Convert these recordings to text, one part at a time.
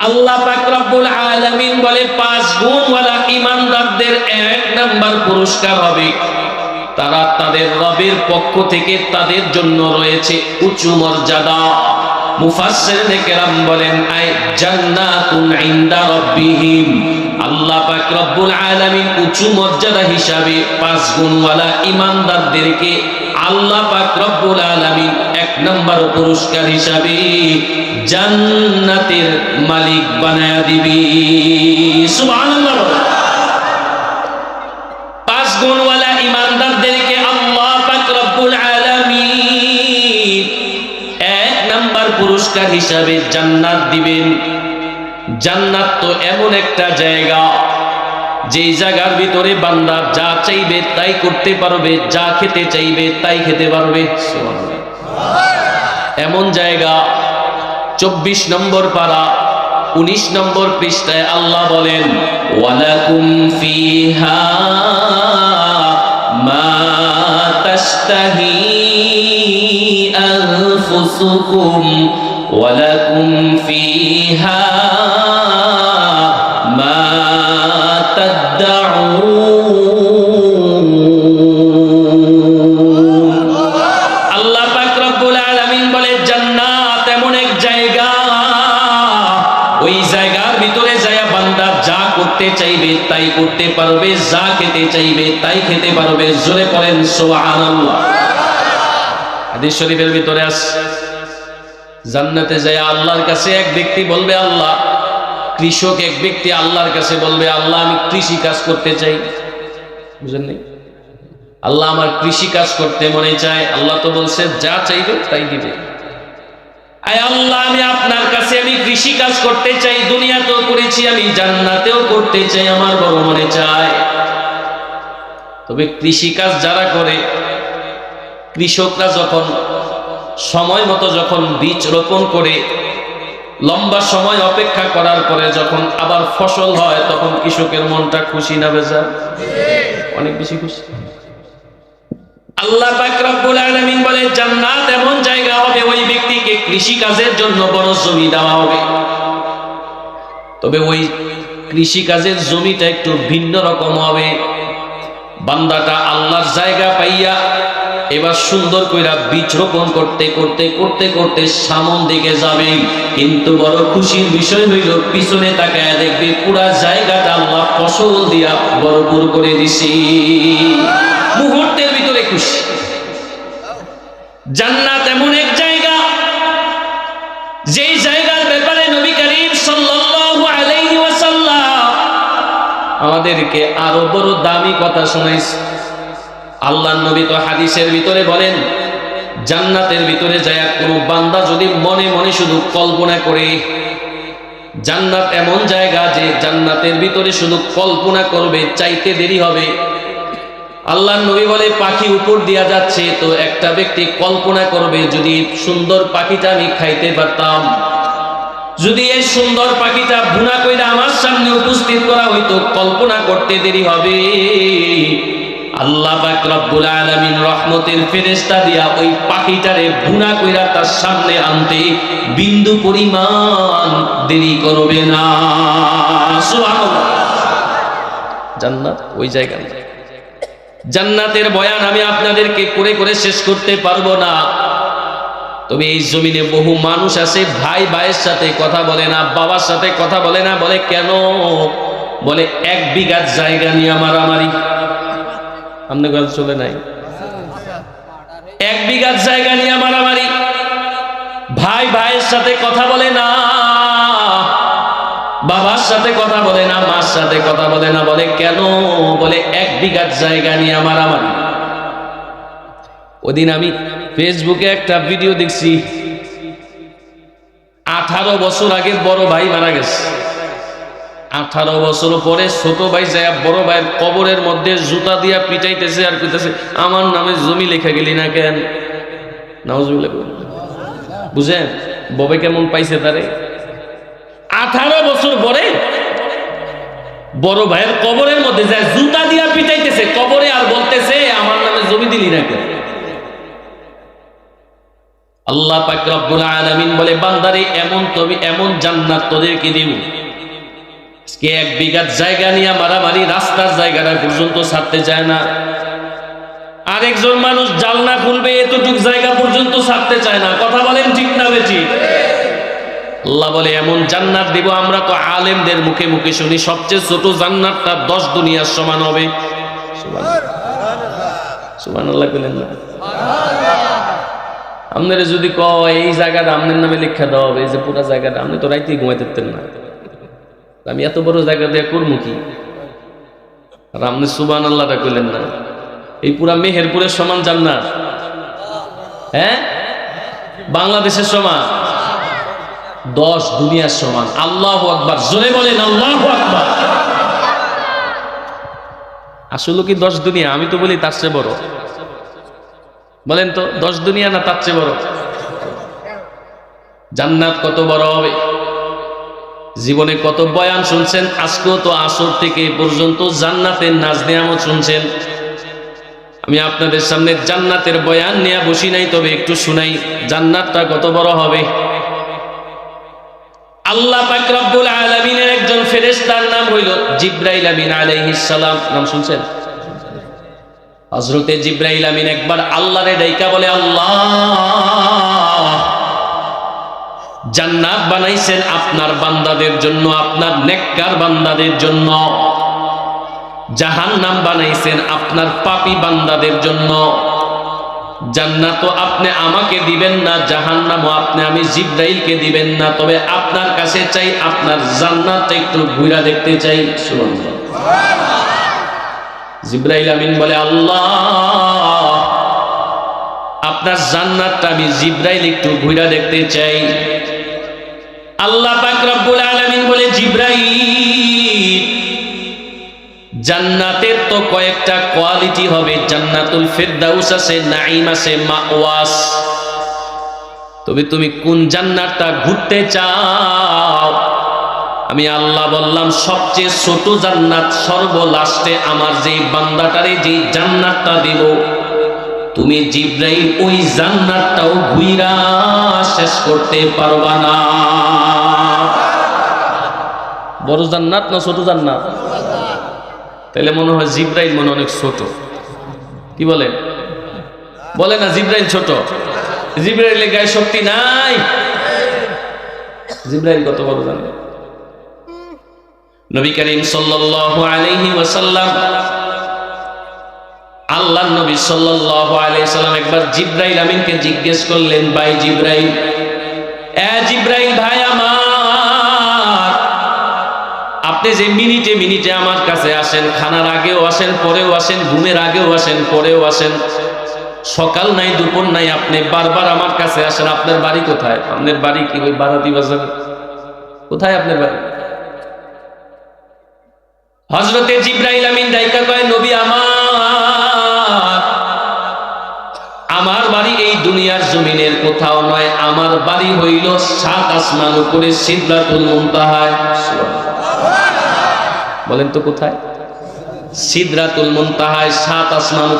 আল্লাহ পাক রব্বুল বলে, পাঁচ গুণওয়ালা ইমানদারদের এক নাম্বার পুরস্কার হবে। তারা তাদের রবের পক্ষ থেকে তাদের জন্য রয়েছে উঁচু মর্যাদা। মুফাসসিরিনে কেরাম বলেন, আই জান্নাতুন ইনদা রাব্বিহিম। আল্লাহ পাক রব্বুল উঁচু মর্যাদা হিসাবে পাঁচ গুণওয়ালা ইমানদারদেরকে আল্লাহ পাক রব্বুল আলামিন নম্বর পুরস্কার হিসাবে জান্নাতের মালিক বানায়া দিবি। পাঁচ গুণওয়ালা ইমানদারদেরকে আল্লাহ এক নাম্বার পুরস্কার হিসাবে জান্নাত দিবেন। জান্নাত তো এমন একটা জায়গা, যেই জায়গার ভিতরে বান্দা যা চাইবে তাই করতে পারবে, যা খেতে চাইবে তাই খেতে পারবে। এমন জায়গা, চব্বিশ নম্বর পারা উনিশ নম্বর পৃষ্ঠায় আল্লাহ বলেন, ওয়ালাকুম ফিহা মা তাশতাহি ফিহা মা তাই করতে পারবে, যা খেতে চাইবে তাই খেতে পারবে। জোরে পড়েন সুবহানাল্লাহ। শরীফের ভিতরে আছে জান্নাতে যায় আল্লাহর কাছে এক ব্যক্তি বলবে, আল্লাহ। কৃষক এক ব্যক্তি আল্লাহর কাছে বলবে, আল্লাহ, আমি কৃষি কাজ করতে চাই। বুঝেন নাই? আল্লাহ আমার কৃষি কাজ করতে মনে চায়। আল্লাহ তো বলছে, যা চাইবে তাই দিবে। আয় করতে চাই, দুনিয়াতেও করেছি, আমি জান্নাতেও করতে চাই, আমার বড় মনে তবে যারা করে, কৃষকরা যখন সময় মতো যখন বীজ রোপণ করে, লম্বা সময় অপেক্ষা করার পরে যখন আবার ফসল হয়, তখন কৃষকের মনটা খুশি না বেজা অনেক বেশি খুশি। আল্লাহ পাক বলে জান্নাত এমন জায়গা হবে ওই ব্যক্তিকে কৃষি কাজের জন্য বড় জমি দেওয়া হবে। তবে ওই কৃষি কাজের জমিটা একটু ভিন্ন রকম হবে। বান্দাটা আল্লাহর জায়গা পাইয়া এবার সুন্দর কইরা বীজ রোপণ করতে করতে করতে করতে সামন দিকে যাবে। কিন্তু বড় খুশির বিষয় হইল, পিছনে তাকায় দেখবে পুরা জায়গাটা আল্লাহ ফসল দিয়া ভরপুর করে দিছি। মুহূর্তের ভিতরে খুশি। জান্নাত এমন এক জায়গা যেই জায়গার ব্যাপারে নবী করিম সাল্লাল্লাহু আমাদেরকে আরও বড় দামি কথা শোনাইছে। আল্লাহ নবী তো হাদিসের ভিতরে বলেন, জান্নাতের ভিতরে যায় কোনো বান্দা যদি মনে মনে শুধু কল্পনা করে, জান্নাত এমন জায়গা যে জান্নাতের ভিতরে শুধু কল্পনা করবে, চাইতে দেরি হবে আল্লাহ নবী বলে, পাখি উপর দিয়া যাচ্ছে, তো একটা ব্যক্তি কল্পনা করবে, যদি সুন্দর পাখিটা আমি খাইতে পারতাম। যদি এই সুন্দর পাখিটা ভুনা কইরা আমার সামনে উপস্থিত করা হইতো, কল্পনা করতে দেরি হবে। আল্লাহ পাক রব্বুল আলামিন রহমতের ফেরেশতা দিয়া ওই পাখিটারে ভুনা কইরা তার সামনে আনতে বিন্দু পরিমাণ দেরি করবে না। জান্নাত, ওই জায়গা জান্নাতের বয়ান আমি আপনাদেরকে করে করে শেষ করতে পারব না। তবে এই জমিনে বহু মানুষ আছে, ভাই ভাইয়ের সাথে কথা বলে না, বাবার সাথে কথা বলে না, বলে কেন? বলে এক বিঘা জায়গা নিয়ে মারামারি আপনার কথা চলে নাই? এক বিঘা জায়গা নিয়ে মারামারি ভাই ভাইয়ের সাথে কথা বলে না। বাবার সাথে কথা বলে না, মার সাথে কথা বলে না, বলে, কেন? বলে, এক বিঘা জায়গা নিয়ে আমার আমার। ওদিন আমি ফেসবুকে একটা ভিডিও দেখছি। আঠারো বছর আগে বড় ভাই মারা গেছে। আঠারো বছর পরে ছোট ভাই যায়, বড় ভাইয়ের কবরের মধ্যে জুতা দিয়া পিটাইতেছে আর কইতেছে, আমার নামে জমি লেখা গেলি না কেন? নাউজুবিল্লাহ। বুঝেন? ববে কেমন পাইছে তারে? আঠারো বছর পরে বড় ভাইয়ের কবরের মধ্যে যায়, জুতা দিয়া পিটাইতেছে, কবরে আর বলতেছে, আমার নামে জমি দিলি না কেন আল্লাহ পাক রব্বুল আলামিন বলে, বান্দারে, এমন তবে এমন জান্নাত তোদেরকে দিব। আজকে এক বিঘাত জায়গা নিয়ে মারামারি, রাস্তার জায়গাটা পর্যন্ত ছাড়তে চায় না। আরেকজন মানুষ জালনা খুলবে, এতটুক জায়গা পর্যন্ত ছাড়তে চায় না। কথা বলেন ঠিক না বেঠিক আল্লাহ বলে এমন জান্নাত দিব আমরা তো আলেমদের মুখে মুখে শুনি সবচেয়ে ছোট জান্নাতটা দশ দুনিয়ার সমান হবে। সুবান আল্লাহ বলেন না। আপনারা যদি কয় এই জায়গাটা আপনার নামে লিখা দাও এই যে পুরা জায়গাটা আপনি তো রাইতেই ঘুমাইতে পারতেন না। আমি এত বড় জায়গা দিয়ে করব কি? আর আপনি সুবান আল্লাহটা কইলেন না। এই পুরা মেহেরপুরের সমান জান্নাত। হ্যাঁ? বাংলাদেশের সমান। দশ দুনিয়ার সমান। আল্লাহ আকবার। জোরে বলেন, আল্লাহ আকবার। আসলে কি দশ দুনিয়া? আমি তো বলি তার চেয়ে বড়। বলেন তো, দশ দুনিয়া না তার চেয়ে বড়? জান্নাত কত বড় হবে? জীবনে কত বয়ান শুনছেন? আজকেও তো আসর থেকে পর্যন্ত জান্নাতের নাচ নেয়ামত শুনছেন। আমি আপনাদের সামনে জান্নাতের বয়ান নিয়ে বসি নাই, তবে একটু শুনাই। জান্নাতটা কত বড় হবে? আল্লাহ পাক রব্বুল আলামিনের একজন ফেরেশতার নাম হইল জিব্রাইল আমিন আলাইহিস সালাম। নাম শুনছেন? হযরতে জিব্রাইল আমিন একবার আল্লাহরে ডাইকা বলে, আল্লাহ, জান্নাত বানাইছেন আপনার বান্দাদের জন্য, আপনার নেককার বান্দাদের জন্য। জাহান্নাম বানাইছেন আপনার পাপী বান্দাদের জন্য। জান্নাত আপনি আমাকে দিবেন না, জাহান্নামও আপনি আমি জিব্রাইলকে দিবেন না, তবে আপনার কাছে চাই, আপনার জান্নাতটা একটু ঘুরা দেখতে চাই। সুবহানাল্লাহ। জিব্রাইল আমিন বলে, আল্লাহ, আপনার জান্নাতটা আমি জিব্রাইল একটু ঘুরা দেখতে চাই। আল্লাহ পাক রব্বুল আলামিন বলে, জিব্রাইল জান্নাতের তো কয়েকটা কোয়ালিটি হবে। জান্নাতুল ফেরদাউস আছে নাইম আছে, মাওয়াস। তবে তুমি কোন জান্নাতটা ঘুরতে চাও? আমি আল্লাহ বললাম, সবচেয়ে ছোট জান্নাত সর্বলাস্টে আমার যে বান্দাটারে যে জান্নাতটা দেব তুমি জিব্রাইল ওই জান্নাতটাও ঘুইরা শেষ করতে পারবা না। বড় জান্নাত না ছোট জান্নাত? তাহলে মনে হয় জিব্রাইল মনে অনেক ছোট। কি বলে? বলে না জিব্রাইল ছোট? জিব্রাইলের গায়ে শক্তি নাই। জিব্রাইল কত বড় জানে? নবী করিম সাল্লাল্লাহু আলাইহি ওয়াসাল্লাম আল্লাহ নবী সাল্লাল্লাহু আলাইহি সাল্লাম একবার জিব্রাইল আমিনকে জিজ্ঞেস করলেন, ভাই জিব্রাইল, এ জিব্রাইল ভাই আমার আপনি যে মিনিটে মিনিটে আমার কাছে আসেন, খানার আগেও আসেন, পরেও আসেন, ঘুমের আগেও আসেন, পরেও আসেন, সকাল নাই, দুপুর নাই, আপনি বারবার আমার কাছে আসেন, আপনার বাড়ি কোথায়? আপনার বাড়ি কি ওই বারাতি বাজার? কোথায় আপনার বাড়ি? হজরতে জিব্রাইল আমিন দায়িকা কয়, নবী আমার আমার বাড়ি এই দুনিয়ার জমিনের কোথাও নয়, আমার বাড়ি হইল সাত আসমান উপরে সিদ্ধাতুল মুনতাহায় বলেন তো কোথায়? সিদ্রাতুল মুনতাহায় সাত আসমান।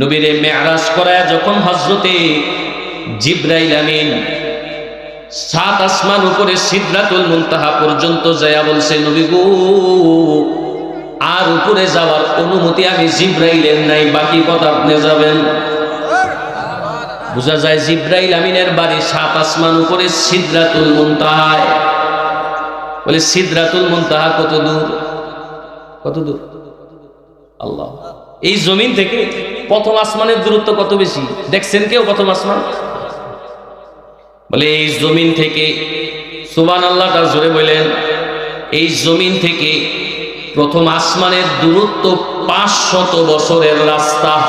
নবীরে মেয়ারাজ করায় যখন হজরতে জিব্রাইল আমিন সাত আসমান উপরে সিদ্রাতুল মুনতাহা পর্যন্ত যায়া বলছে, নবী গো, আর উপরে যাওয়ার অনুমতি আমি জিব্রাইলের নাই, বাকি কথা আপনি যাবেন। বোঝা যায় জিব্রাইল আমিনের বাড়ি সাত আসমান উপরে সিদ্রাতুল মুনতাহায়। বলে, সিদ্রাতুল মুনতাহা কত দূর? কত দূর? আল্লাহ। এই জমিন থেকে প্রথম আসমানের দূরত্ব কত বেশি? দেখছেন কেউ প্রথম আসমান? বলে, এই জমিন থেকে সুবান আল্লাহটা জোরে বললেন, এই জমিন থেকে প্রথম আসমানের দূরত্ব পাঁচশত বছরের রাস্তা।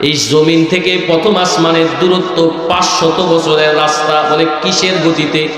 এই জমিন থেকে প্রথম আসমানের দূরত্ব পাঁচশত বছরের রাস্তা। বলে, কিসের গতিতে?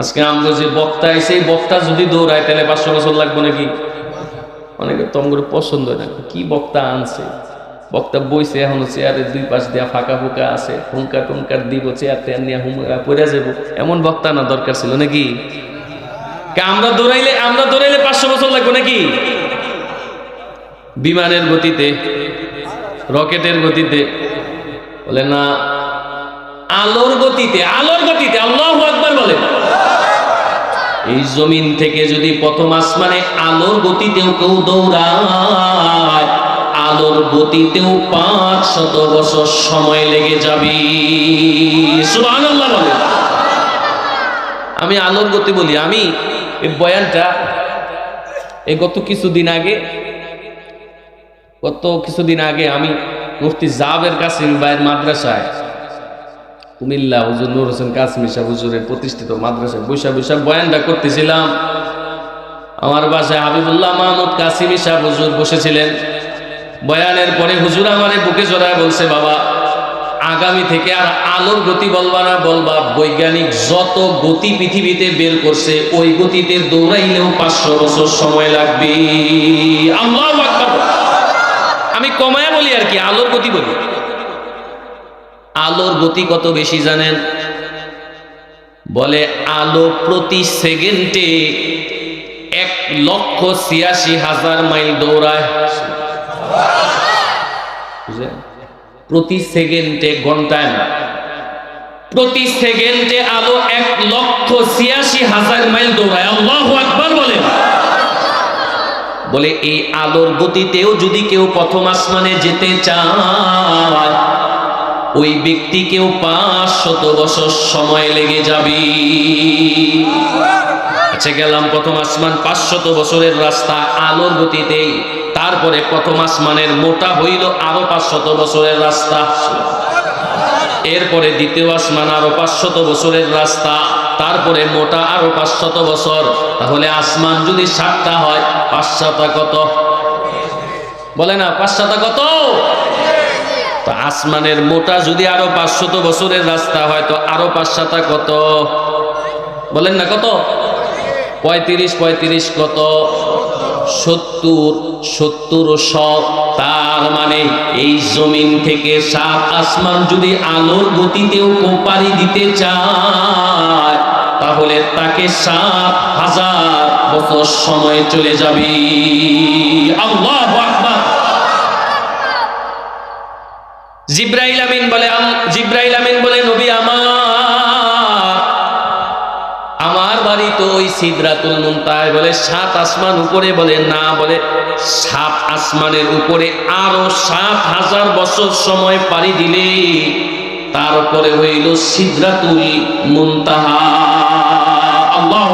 আজকে আমরা যে বক্তা এসে বক্তা যদি দৌড়ায়, তাহলে পাঁচশো বছর লাগবে নাকি? অনেকে তমগুলো পছন্দ না। কি বক্তা আনছে? বক্তা বইছে, এখন চেয়ারের দুই পাশ দেয়া ফাঁকা ফুকা আছে, হুঙ্কার টুঙ্কার দিব, চেয়ার টেয়ার নিয়ে হুমকা পড়ে যাব এমন বক্তা না দরকার ছিল নাকি? আমরা দৌড়াইলে আমরা দৌড়াইলে পাঁচশো বছর লাগবে নাকি? বিমানের গতিতে, রকেটের গতিতে। বলে না, আলোর গতিতে আলোর গতিতে, আল্লাহ এই জমিন থেকে যদি প্রথম আসমানে আলোর গতিতেও কেউ দৌড়ায়, আলোর গতিতেও পাঁচ শত বছর সময় লেগে যাবে। আমি আলোর গতি বলি, আমি এই বয়ানটা এই গত কিছুদিন আগে, গত কিছুদিন আগে আমি মুফতি জাবের ভাইয়ের মাদ্রাসায় কুমিল্লা হুজুর নুর হোসেন কাসমি সাহ হুজুরের প্রতিষ্ঠিত মাদ্রাসায় বৈশা বৈশা বয়ানটা করতেছিলাম। আমার বাসায় হাবিবুল্লাহ মাহমুদ কাসিমি সাহ হুজুর বসেছিলেন। বয়ানের পরে হুজুর আমারে বুকে জড়ায় বলছে, বাবা, আগামী থেকে আর আলোর গতি বলবা না, বলবা বৈজ্ঞানিক যত গতি পৃথিবীতে বের করছে, ওই গতিতে দৌড়াইলেও পাঁচশো বছর সময় লাগবে। আল্লাহ আমি কমায় বলি আর কি, আলোর গতি বলি। আলোর গতি কত বেশি জানেন? বলে আলো প্রতি সেকেন্ডে এক লক্ষ ছিয়াশি হাজার মাইল দৌড়ায়। প্রতি সেকেন্ডে ঘন্টায় না। প্রতি সেকেন্ডে আলো এক লক্ষ ছিয়াশি হাজার মাইল দৌড়ায়। আল্লাহ বলেন। বলে এই আলোর গতিতেও যদি কেউ প্রথম আসমানে যেতে চায় ওই ব্যক্তিকেও পাঁচ শত বছর সময় লেগে যাবে। আচ্ছা গেলাম প্রথম আসমান, পাঁচশত বছরের রাস্তা আলোর গতিতে। তারপরে প্রথম আসমানের মোটা হইল আরও পাঁচশত বছরের রাস্তা। এরপরে দ্বিতীয় আসমান আরও পাঁচশত বছরের রাস্তা। তারপরে মোটা আরও পাঁচশত বছর। তাহলে আসমান যদি সাতটা হয়, পাঁচশতা কত? বলে না, পাঁচশতা কত? তো আসমানের মোটা যদি আরও পাঁচশত বছরের রাস্তা হয়, তো আরও পাঁচশতা কত? বলেন না কত? পঁয়ত্রিশ পঁয়ত্রিশ কত? সত্তর সত্তর শ। তার মানে এই জমিন থেকে সাত আসমান যদি আলোর গতিতেও কোপারি দিতে চায়, তাহলে তাকে সাত হাজার বছর সময় চলে যাবে। আল্লাহ জিব্রাইল আমিন বলে জিব্রাইল আমিন বলে, নবী আমার আমার বাড়ি তো ওই সিদরাতুল মুনতায় বলে, সাত আসমান উপরে বলে, না বলে, সাত আসমানের উপরে আরও সাত হাজার বছর সময় পাড়ি দিলে, তারপরে হইল সিদরাতুল মুনতাহা। আল্লাহু